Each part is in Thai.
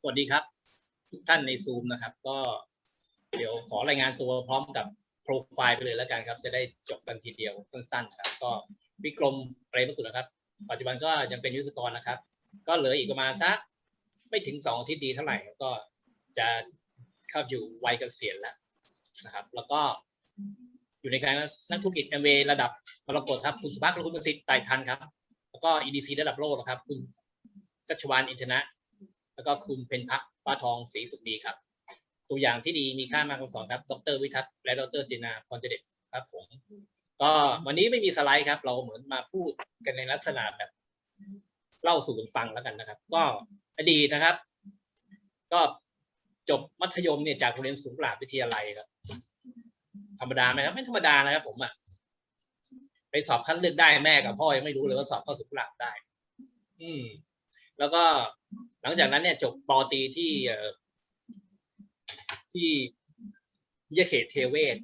สวัสดีครับ ทุกท่านในซูมนะครับ ก็เดี๋ยวขอรายงานตัวพร้อมกับโปรไฟล์ไปเลยแล้วกันครับ จะได้จบกันทีเดียวสั้นๆครับก็วิกรมเปรมสุดนะครับ ปัจจุบันก็ยังเป็นวิศวกรนะครับ ก็เหลืออีกประมาณสักไม่ถึงสองอาทิตย์ดีเท่าไหร่ก็จะเข้าอยู่วัยเกษียณแล้วนะครับ แล้วก็อยู่ในการนักธุรกิจเอ็มเระดับมรกตครับคุณสุภาพและคุณประสิทธิ์ไต่ทันครับ แล้วก็ EDC ระดับโลกนะครับ คุณกัชวานอินทนะ แล้วก็คุณเพนพักฟ้าทองศรีสุขดีครับ ตัวอย่างที่ดีมีค่ามากทั้งสองครับ ดรวิทัศน์และดรเจนาพรเจเดชครับผม ก็วันนี้ไม่มีสไลด์ครับ เราเหมือนมาพูดกันในลักษณะแบบ เล่าสู่กันฟังแล้วกันนะครับ ก็อดีตนะครับ ก็จบมัธยมเนี่ยจากโรงเรียนสูงหลาบวิทยาลัยครับ ธรรมดาไหมครับ ไม่ธรรมดานะครับ ผมอะไปสอบคัดเลือกได้แม่กับพ่อยังไม่รู้เลยว่าสอบเข้าสูงหลาบได้ อืม แล้วก็หลังจากนั้นเนี่ยจบปอตีที่เอ่อที่ยเขตเทเวศ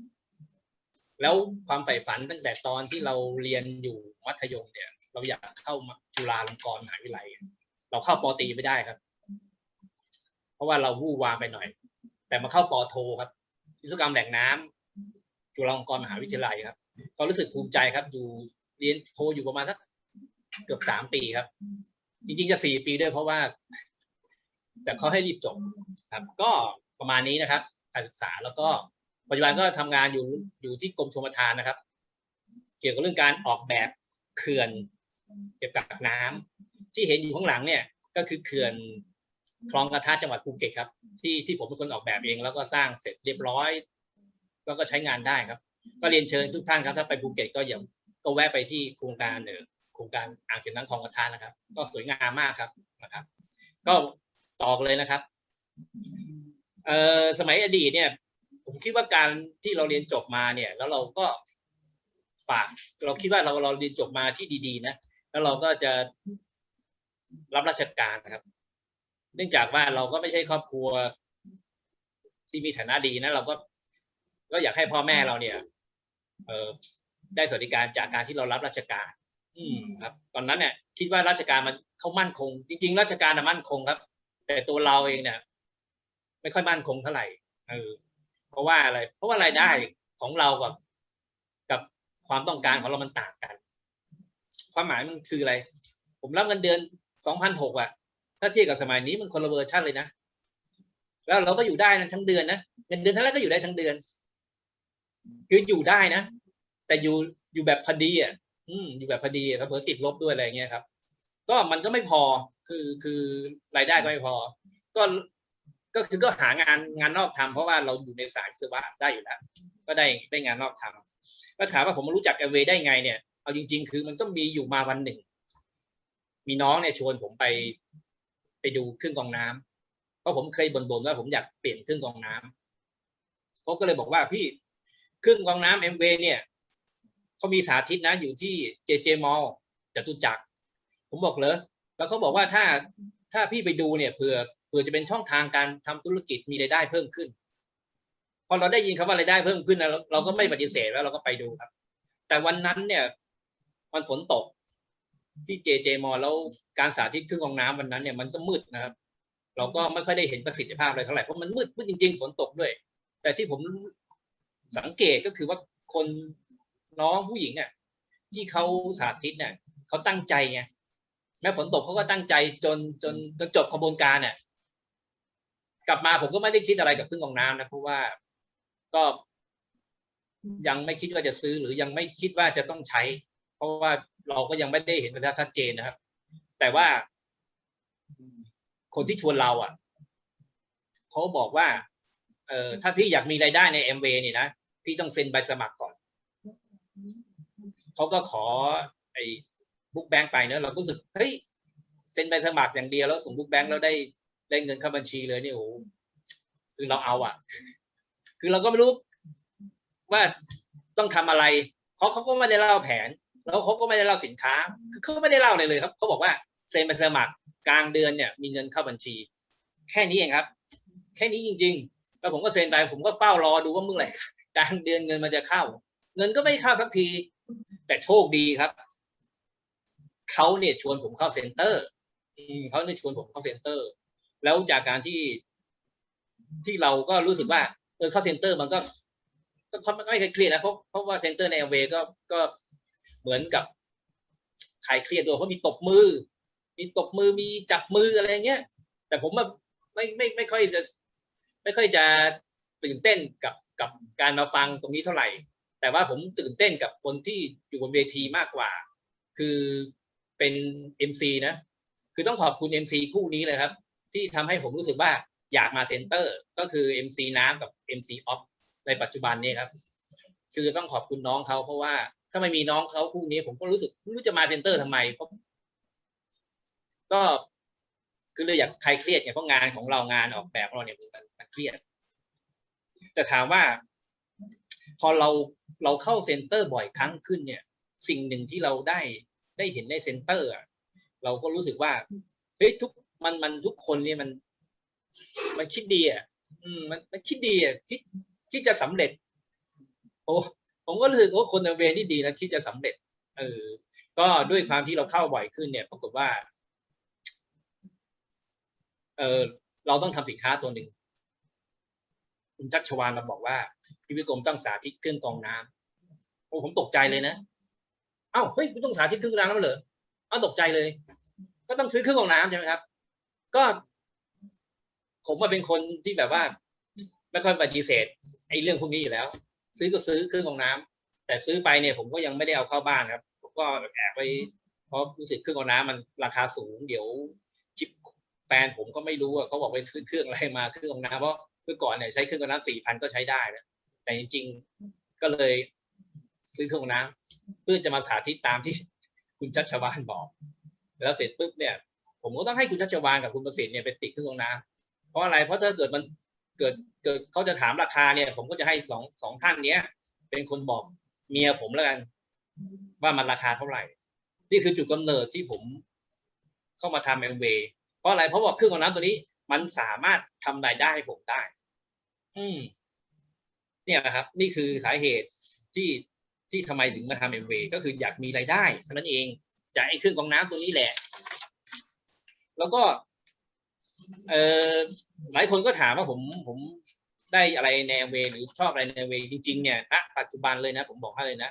แล้วความใฝ่ฝันตั้งแต่ตอนที่เราเรียนอยู่มัธยมเนี่ย เราอยากเข้ามาจุฬาลงกรณ์มหาวิทยาลัย เราเข้าปอตีไม่ได้ครับ เพราะว่าเราวู่วามไปหน่อย แต่มาเข้าปอโทครับวิศวกรรมแหล่งน้ำจุฬาลงกรณ์มหาวิทยาลัยครับ ก็รู้สึกภูมิใจครับ อยู่เรียนโทอยู่ประมาณสักเกือบสามปีครับ จริงๆจะสี่ปีด้วยเพราะว่า แต่เขาให้รีบจบครับ ก็ประมาณนี้นะครับ การศึกษาแล้วก็ปัจจุบันก็ทำงานอยู่อยู่ที่กรมชลประทานนะครับ เกี่ยวกับเรื่องการออกแบบเขื่อนเกี่ยวกับน้ำที่เห็นอยู่ข้างหลังเนี่ย ก็คือเขื่อนคลองกระทะจังหวัดภูเก็ตครับ ที่ที่ผมเป็นคนออกแบบเอง แล้วก็สร้างเสร็จเรียบร้อยแล้วก็ใช้งานได้ครับ ก็เรียนเชิญทุกท่านครับ ถ้าไปภูเก็ตก็อย่าก็แวะไปที่โครงการเออ โครงการอ่างเก็บน้ำคลองกระทะนะครับ ก็สวยงามมากครับนะครับ ก็ตอกเลยนะครับเอ่อสมัยอดีตเนี่ย ผมคิดว่าการที่เราเรียนจบมาเนี่ย แล้วเราก็ฝาก เราคิดว่าเราเราเรียนจบมาที่ดี ๆ นะแล้วเราก็จะรับราชการนะครับ เนื่องจากว่าเราก็ไม่ใช่ครอบครัวที่มีฐานะดีนะเราก็ก็อยากให้พ่อแม่เราเนี่ย เออได้สวัสดิการจากการที่เรารับราชการ อืมครับ ตอนนั้นเนี่ย คิดว่าราชการมันเขามั่นคง จริง ๆ ราชการน่ะมั่นคงครับ แต่ตัวเราเองเนี่ย ไม่ค่อยมั่นคงเท่าไหร่เออเพราะว่าอะไร เพราะว่ารายได้ของเรากับกับความต้องการของเรามันต่างกัน ความหมายมันคืออะไร ผมรับเงินเดือนสองพันหกอะถ้าเทียบกับสมัยนี้มันคนละเวอร์ชันเลยนะแล้วเราก็อยู่ได้นั้นทั้งเดือนนะเงินเดือนเท่าไหร่ก็อยู่ได้ทั้งเดือน คืออยู่ได้นะ แต่อยู่อยู่แบบพอดีอะ อืมอยู่แบบพอดีครับเผื่อติดลบด้วยอะไรเงี้ยครับ ก็มันก็ไม่พอคือคือรายได้ก็ไม่พอ ก็ก็คือก็หางานงานนอกทำเพราะว่าเราอยู่ในสายวิศวะได้อยู่แล้ว ก็ได้ได้งานนอกทำก็ถามว่าผมมารู้จักแอเวได้ไงเนี่ย เอาจริง ๆ คือมันก็มีอยู่มาวันหนึ่ง มีน้องเนี่ยชวนผมไปไปดูเครื่องกองน้ำเพราะผมเคยบ่นๆว่าผมอยากเปลี่ยนเครื่องกองน้ำเขาก็เลยบอกว่าพี่เครื่องกองน้ำเอ็มเวเนี่ย เขามีสาธิตนะอยู่ที่เจเจมอลจตุจักร ผมบอกเลยแล้วเขาบอกว่าถ้าถ้าพี่ไปดูเนี่ยเผื่อเผื่อจะเป็นช่องทางการทำธุรกิจมีรายได้เพิ่มขึ้น พอเราได้ยินคำว่ารายได้เพิ่มขึ้นนะเราก็ไม่ปฏิเสธแล้วเราก็ไปดูครับ แต่วันนั้นเนี่ยมันฝนตกที่เจเจมอแล้วการสาธิตเครื่ององน้ำวันนั้นเนี่ยมันก็มืดนะครับ เราก็ไม่ค่อยได้เห็นประสิทธิภาพอะไรเท่าไหร่เพราะมันมืดมืดจริงๆฝนตกด้วย แต่ที่ผมสังเกตก็คือว่าคน น้องผู้หญิงเนี่ยที่เขาสาธิตเนี่ยเขาตั้งใจไงแม้ฝนตกเขาก็ตั้งใจจนจนจนจบกระบวนการเนี่ยกลับมาผมก็ไม่ได้คิดอะไรกับเครื่องกองน้ำนะเพราะว่าก็ยังไม่คิดว่าจะซื้อหรือยังไม่คิดว่าจะต้องใช้ เพราะว่าเราก็ยังไม่ได้เห็นมันชัดเจนนะครับ แต่ว่า คนที่ชวนเราอะเขาบอกว่า เออถ้าพี่อยากมีรายได้ในเอ็มเเนี่ยนะพี่ต้องเซ็นใบสมัครก่อน เขาก็ขอไอ้บุ๊กแบงค์ไปเนอะเราก็รู้สึกเฮ้ยเซ็นใบสมัครอย่างเดียวแล้วส่งบุ๊กแบงค์แล้วได้ได้เงินเข้าบัญชีเลยนี่โอ้คือเราเอาอะ คือเราก็ไม่รู้ว่าต้องทำอะไรเขาเขาก็ไม่ได้เล่าแผน แล้วเขาก็ไม่ได้เล่าสินค้า คือเขาไม่ได้เล่าเลยเลยครับเขาบอกว่าเซ็นใบสมัครกลางเดือนเนี่ย มีเงินเข้าบัญชี แค่นี้เองครับ แค่นี้จริง ๆ แล้วผมก็เซ็นไปผมก็เฝ้ารอดูว่าเมื่อไหร่กลางเดือนเงินมันจะเข้า เงินก็ไม่เข้าสักที แต่โชคดีครับ เขาเนี่ยชวนผมเข้าเซ็นเตอร์เขาเนี่ยชวนผมเข้าเซ็นเตอร์ แล้วจากการที่ที่เราก็รู้สึกว่าเออเข้าเซ็นเตอร์มันก็ก็ไม่เคยเครียดนะเพราะเพราะว่าเซ็นเตอร์ในแอมเวก็ก็เหมือนกับคลายเครียดด้วยเพราะมีตบมือ มีตบมือมีจับมืออะไรเงี้ย แต่ผมอะไม่ไม่ไม่ค่อยจะ ไม่ค่อยจะตื่นเต้นกับกับการมาฟังตรงนี้เท่าไหร่ แต่ว่าผมตื่นเต้นกับคนที่อยู่บนเวทีมากกว่า คือเป็น MC นะ คือต้องขอบคุณ MC คู่นี้เลยครับ ที่ทำให้ผมรู้สึกว่าอยากมาเซ็นเตอร์ ก็คือ MC น้ำกับ MC ออฟในปัจจุบันนี้ครับ คือต้องขอบคุณน้องเขาเพราะว่าถ้าไม่มีน้องเขาคู่นี้ ผมก็รู้สึกไม่รู้จะมาเซ็นเตอร์ทำไมเพราะก็คือเลยอยากใครเครียดไงเพราะงานของเรางานออกแบบของเราเนี่ยมันมันเครียด แต่ถามว่า พอเราเราเข้าเซ็นเตอร์บ่อยครั้งขึ้นเนี่ย สิ่งหนึ่งที่เราได้ได้เห็นในเซ็นเตอร์เราก็รู้สึกว่าเฮ้ยทุกมันมันทุกคนเนี่ยมัน มันคิดดีอะอืมมันมันคิดดีอะคิดคิดจะสำเร็จ โอ้ผมก็รู้สึกว่าคนในเวรนี่ดีนะคิดจะสำเร็จ เออ ก็ด้วยความที่เราเข้าบ่อยขึ้นเนี่ย ปรากฏว่า เออเราต้องทำสินค้าตัวหนึ่ง คุณชัชวานเราบอกว่าพี่วิกรมต้องสาธิตเครื่องกรองน้ำโอ้ผมตกใจเลยนะเอ้าเฮ้ยคุณต้องสาธิตเครื่องกรองน้ำแล้วเหรอเอ้าตกใจเลย ก็ต้องซื้อเครื่องกรองน้ำใช่ไหมครับ ก็ ผมมาเป็นคนที่แบบว่าไม่ค่อยปฏิเสธไอ้เรื่องพวกนี้อยู่แล้ว ซื้อก็ซื้อเครื่องกรองน้ำแต่ซื้อไปเนี่ยผมก็ยังไม่ได้เอาเข้าบ้านครับ ผมก็แอบไปเพราะรู้สึกเครื่องกรองน้ำมันราคาสูง เดี๋ยวชิปแฟนผมก็ไม่รู้อะเขาบอกไปซื้อเครื่องอะไรมาเครื่องกรองน้ำเพราะ เมื่อก่อนเนี่ยใช้เครื่องกรองน้ำสี่พันก็ใช้ได้นะแต่จริง ๆก็เลยซื้อเครื่องน้ำเพื่อจะมาสาธิตตามที่คุณชัชวานบอก แล้วเสร็จปุ๊บเนี่ย ผมก็ต้องให้คุณชัชวานกับคุณประสิทธิ์เนี่ยไปติดเครื่องน้ำเพราะอะไรเพราะถ้าเกิดมันเกิดเกิดเขาจะถามราคาเนี่ย ผมก็จะให้สองสองท่านเนี้ย เป็นคนบอกเมียผมแล้วกัน ว่ามันราคาเท่าไหร่ นี่คือจุดกำเนิดที่ผมเข้ามาทำแอมเวย์เพราะอะไรเพราะว่าเครื่องกรองน้ำตัวนี้ มันสามารถทำรายได้ให้ผมได้ อืมเนี่ยนะครับ นี่คือสาเหตุที่ที่ทำไมถึงมาทำแอมเวก็คืออยากมีรายได้เท่านั้นเองจากไอ้เครื่องกรองน้ำตัวนี้แหละ แล้วก็ เออหลายคนก็ถามว่าผมผมได้อะไรในแอมเวหรือชอบอะไรในแอมเวจริง ๆ เนี่ยณปัจจุบันเลยนะ ผมบอกให้เลยนะ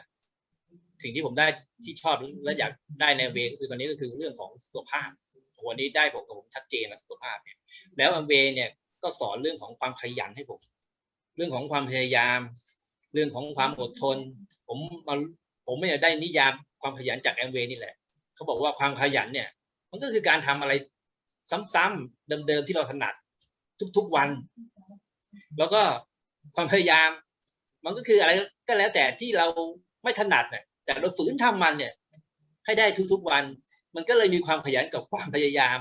สิ่งที่ผมได้ที่ชอบและอยากได้ในแอมเวก็คือตอนนี้ก็คือเรื่องของสุขภาพวันนี้ได้ผมกับผมชัดเจนแล้วสุขภาพเนี่ยแล้วแอมเวเนี่ย ก็สอนเรื่องของความขยันให้ผม เรื่องของความพยายาม เรื่องของความอดทน ผมมาผมไม่อยากได้นิยามความขยันจากแอมเวย์นี่แหละเขาบอกว่าความขยันเนี่ย มันก็คือการทำอะไรซ้ำๆเดิมๆที่เราถนัดทุกๆวัน แล้วก็ความพยายาม มันก็คืออะไรก็แล้วแต่ที่เราไม่ถนัดเนี่ยแต่เราฝืนทำมันเนี่ย ให้ได้ทุกๆวัน มันก็เลยมีความขยันกับความพยายาม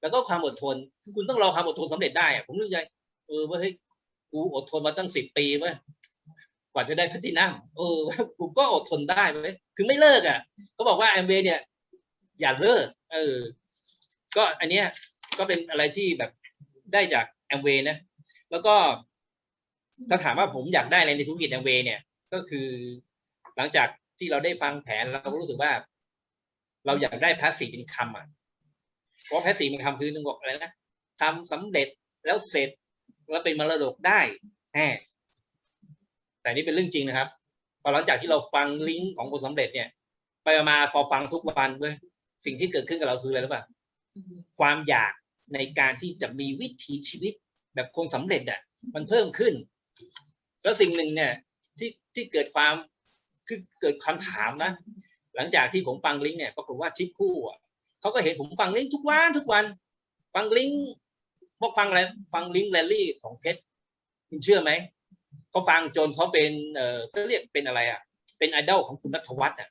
แล้วก็ความอดทนคุณต้องรอความอดทนสำเร็จได้อะผมรู้ใจเออว่าเฮ้ยกูอดทนมาตั้งสิบปีเว้ยกว่าจะได้พัฒนัมเออกูก็อดทนได้เว้ยคือไม่เลิกอะเขาบอกว่าแอมเวเนี่ย อย่าเลิก เออ ก็อันเนี้ยก็เป็นอะไรที่แบบได้จากแอมเวนะ แล้วก็ถ้าถามว่าผมอยากได้อะไรในธุรกิจแอมเวเนี่ย ก็คือหลังจากที่เราได้ฟังแผนเราก็รู้สึกว่า เราอยากได้พาสซีฟอินคัมอะ เพราะแพสซีฟอินคัมคือหนึ่งบอกอะไรนะทำสำเร็จแล้วเสร็จแล้วเป็นมรดกได้แหมแต่นี่เป็นเรื่องจริงนะครับพอหลังจากที่เราฟังลิงก์ของคนสำเร็จเนี่ย ไปมาพอฟังทุกวันเว้ยสิ่งที่เกิดขึ้นกับเราคืออะไรรู้ป่ะความอยากในการที่จะมีวิถีชีวิตแบบคนสำเร็จอะมันเพิ่มขึ้น แล้วสิ่งหนึ่งเนี่ยที่ที่เกิดความคือเกิดคำถามนะ หลังจากที่ผมฟังลิงก์เนี่ยปรากฏว่าชิปคู่อะ เขาก็เห็นผมฟังลิงก์ทุกวันทุกวัน ฟังลิงก์พวกฟังอะไรฟังลิงก์แรลลี่ของเพชรคุณเชื่อไหมเขาฟังจนเขาเป็นเออเขาเรียกเป็นอะไรอะ เป็นไอดอลของคุณนัทวัฒน์อะ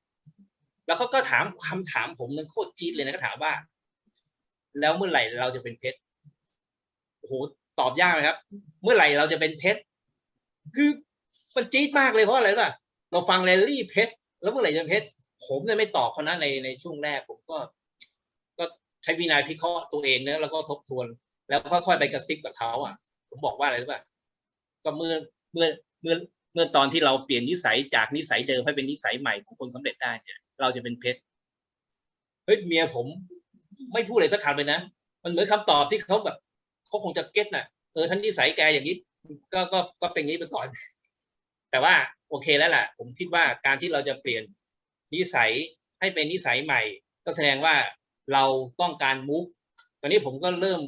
แล้วเขาก็ถามคำถามผมมันโคตรจี๊ดเลยนะก็ถามว่า แล้วเมื่อไหร่เราจะเป็นเพชรโอ้โหตอบยากไหมครับ เมื่อไหร่เราจะเป็นเพชรคือมันจี๊ดมากเลยเพราะอะไรป่ะเราฟังแรลลี่เพชรแล้วเมื่อไหร่จะเป็นเพชรผมเนี่ยไม่ตอบเขานะในในช่วงแรกผมก็ ใช้วินัยพิเคราะห์ตัวเองเนะแล้วก็ทบทวน แล้วค่อยๆไปกระซิบกับเขาอะ ผมบอกว่าอะไรรู้ป่ะก็เมื่อเมื่อเมื่อเมื่อตอนที่เราเปลี่ยนนิสัยจากนิสัยเดิมให้เป็นนิสัยใหม่ของคนสำเร็จได้เนี่ยเราจะเป็นเพชรเฮ้ยเมียผมไม่พูดอะไรสักคำเลยนะมันเหมือนคำตอบที่เขาแบบเขาคงจะเก็ตน่ะเออท่านนิสัยแกอย่างนี้ก็ก็ก็เป็นงี้ไปก่อน แต่ว่าโอเคแล้วล่ะ ผมคิดว่าการที่เราจะเปลี่ยนนิสัยให้เป็นนิสัยใหม่ ก็แสดงว่า เราต้องการ move ตอนนี้ผมก็เริ่ม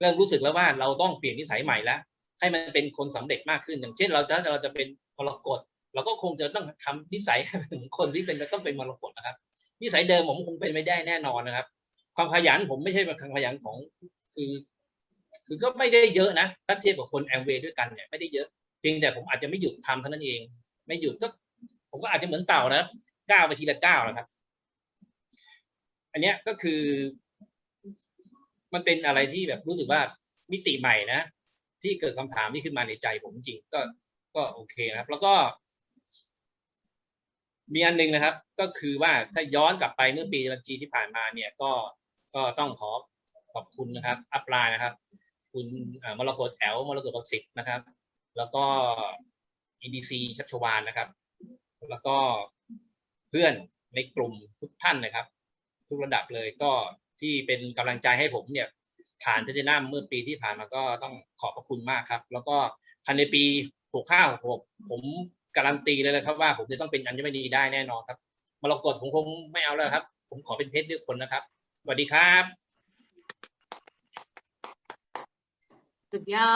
เริ่มรู้สึกแล้วว่าเราต้องเปลี่ยนนิสัยใหม่แล้วให้มันเป็นคนสำเร็จมากขึ้น อย่างเช่น เราจะเราจะเป็นมรกตเราก็คงจะต้องทำนิสัยให้เป็นคนที่เป็นจะต้องเป็นมรกตนะครับ นิสัยเดิมผมคงเป็นไม่ได้แน่นอนนะครับ ความขยันผมไม่ใช่ความขยันของคือ คือก็ไม่ได้เยอะนะถ้าเทียบกับคนแอมเวย์ด้วยกันเนี่ยไม่ได้เยอะเพียงแต่ผมอาจจะไม่หยุดทำเท่านั้นเอง ไม่หยุดก็ ผมก็อาจจะเหมือนเต่านะก้าวไปทีละก้าวนะครับ อันเนี้ยก็คือ มันเป็นอะไรที่แบบรู้สึกว่ามิติใหม่นะ ที่เกิดคำถามที่ขึ้นมาในใจผมจริงก็ก็โอเคนะครับ แล้วก็ มีอันหนึงนะครับ ก็คือว่าถ้าย้อนกลับไปเมื่อปีบัญชีที่ผ่านมาเนี่ยก็ก็ต้องขอขอบคุณนะครับ อัปไลน์นะครับ คุณมรกตแอลมรกตประสิทธิ์นะครับ แล้วก็ EDC ชัชวานนะครับ แล้วก็เพื่อนในกลุ่มทุกท่านนะครับ ทุกระดับเลยก็ที่เป็นกำลังใจให้ผมเนี่ยผ่านพิจนัมเมื่อปีที่ผ่านมาก็ต้องขอบพระคุณมากครับ แล้วก็ภายในปี 6566ผมการันตีเลยนะครับว่าผมจะต้องเป็นอัญมณีได้แน่นอนครับมรกตผมคงไม่เอาแล้วครับ ผมขอเป็นเพชรด้วยคนนะครับ สวัสดีครับ สุดยอด